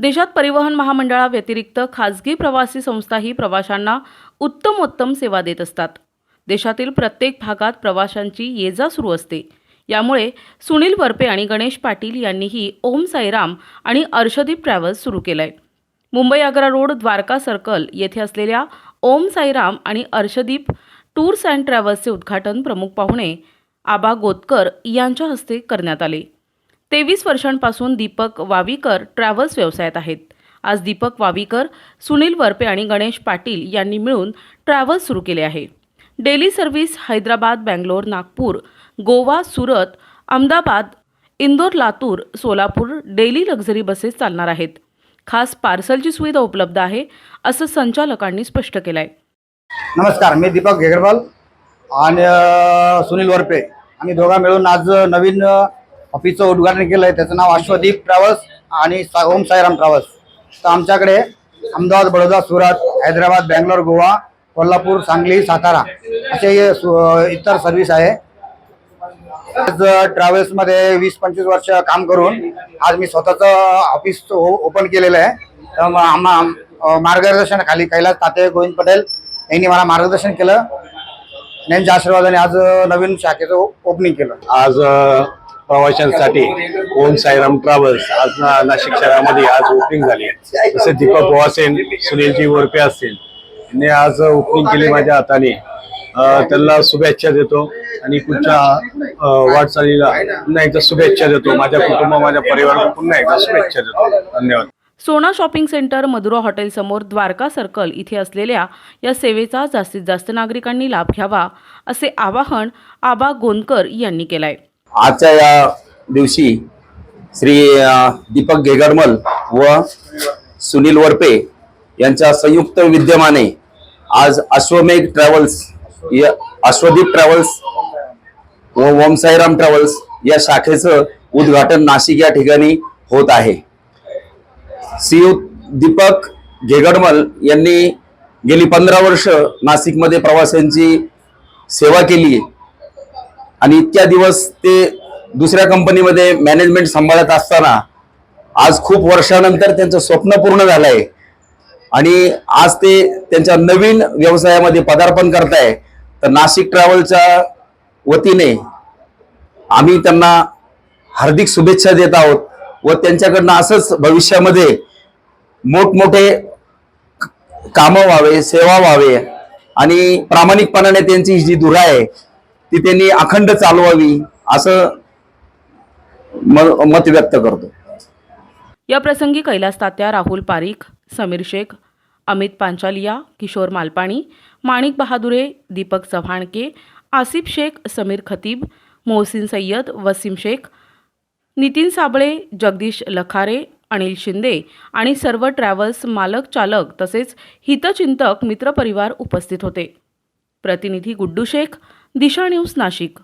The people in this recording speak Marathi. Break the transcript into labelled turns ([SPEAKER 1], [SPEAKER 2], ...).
[SPEAKER 1] देशात परिवहन महामंडळाव्यतिरिक्त खाजगी प्रवासी संस्थाही प्रवाशांना उत्तमोत्तम सेवा देत असतात. देशातील प्रत्येक भागात प्रवाशांची ये जा सुरू असते. यामुळे सुनील वरपे आणि गणेश पाटील यांनीही ओम साईराम आणि अर्षदीप ट्रॅव्हल्स सुरू केलंय. मुंबई आग्रा रोड द्वारका सर्कल येथे असलेल्या ओम साईराम आणि अर्षदीप टूर्स अँड ट्रॅव्हल्सचे उद्घाटन प्रमुख पाहुणे आबा गोतकर यांच्या हस्ते करण्यात आले. तेवीस वर्षांपासून दीपक वावीकर ट्रॅव्हल्स व्यवसायात आहेत. आज दीपक वावीकर सुनील वरपे आणि गणेश पाटील यांनी मिळून ट्रॅव्हल्स सुरू केले आहे. Daily service Hyderabad Bangalore Nagpur Goa Surat Ahmedabad Indore Latur Solapur daily luxury buses चालणार आहेत. खास पार्सलची सुविधा उपलब्ध आहे असं संचालकांनी स्पष्ट केलं आहे
[SPEAKER 2] नमस्कार मी दीपक घेगरवाल आणि सुनील वरपे. आम्ही दोघा मिळून आज नवीन ऑफिसचं उद्घाटन केलं आहे त्याचं नाव अश्वदीप ट्रॅव्हल्स आणि सा ओम साईराम ट्रॅव्हल्स. तर आमच्याकडे अहमदाबाद बडोदा सुरत हैदराबाद बँगलोर गोवा कोल्हापूर सांगली सातारा असे सु- इतर सर्व्हिस आहे. आज ट्रॅव्हल्समध्ये वीस पंचवीस वर्ष काम करून आज मी स्वतःचं ऑफिस ओपन केलेलं आहे. तर मग आम्हा अ, मार्गदर्शनाखाली कैलास ताते गोविंद पटेल यांनी मला मार्गदर्शन केलं. यांच्या आशीर्वादाने आज नवीन शाखेचं ओपनिंग केलं.
[SPEAKER 3] आज प्रवाशांसाठी ओम साईराम ट्रॅव्हल्स आज नाशिक शहरामध्ये आज ओपनिंग झाली आहे. जसे दीपक बुवा सुनीलजी वरपे असतील यांनी आज ओपनिंग केली माझ्या हाताने. त्यांना शुभेच्छा देतो आणि पुढच्या वाटचालीला पुन्हा एकदा शुभेच्छा देतो. माझ्या कुटुंब माझ्या परिवाराला पुन्हा एकदा शुभेच्छा देतो. धन्यवाद.
[SPEAKER 1] सोना शॉपिंग सेंटर मधुरा हॉटेलसमोर द्वारका सर्कल इथे असलेल्या या सेवेचा जास्तीत जास्त नागरिकांनी लाभ घ्यावा असे आवाहन आबा गोंदकर यांनी केलं आहे
[SPEAKER 4] आजच्या या दिवशी श्री दीपक घेगडमल व सुनील वरपे यांच्या संयुक्त विद्यमाने आज अश्वमेघ ट्रॅव्हल्स या अश्वदीप ट्रॅव्हल्स व ओम साईराम ट्रॅव्हल्स या शाखेचं उद्घाटन नाशिक या ठिकाणी होत आहे. श्रीयुत दीपक घेगडमल यांनी गेली पंधरा वर्ष नाशिकमध्ये प्रवाशांची सेवा केली आणि इतक्या दिवस ते दुसऱ्या कंपनीमध्ये मॅनेजमेंट सांभाळत असताना आज खूप वर्षानंतर त्यांचं स्वप्न पूर्ण झालंय. आणि आज ते त्यांच्या नवीन व्यवसायामध्ये पदार्पण करताय. तर नाशिक ट्रॅव्हलच्या वतीने आम्ही त्यांना हार्दिक शुभेच्छा देत आहोत व त्यांच्याकडनं असंच भविष्यामध्ये मोठमोठे कामं व्हावे सेवा व्हावे आणि प्रामाणिकपणाने त्यांची ही जी धुरा आहे ती त्यांनी अखंड चालवावी असं मत व्यक्त करतो.
[SPEAKER 1] या प्रसंगी कैलास तात्या राहुल पारीख समीर शेख अमित पांचालिया किशोर मालपाणी माणिक बहादुरे दीपक चव्हाणके आसिफ शेख समीर खतीब मोहसिन सय्यद वसीम शेख नितीन साबळे जगदीश लखारे अनिल शिंदे आणि सर्व ट्रॅव्हल्स मालक चालक तसेच हितचिंतक मित्रपरिवार उपस्थित होते. प्रतिनिधी गुड्डू शेख दिशा न्यूज नाशिक.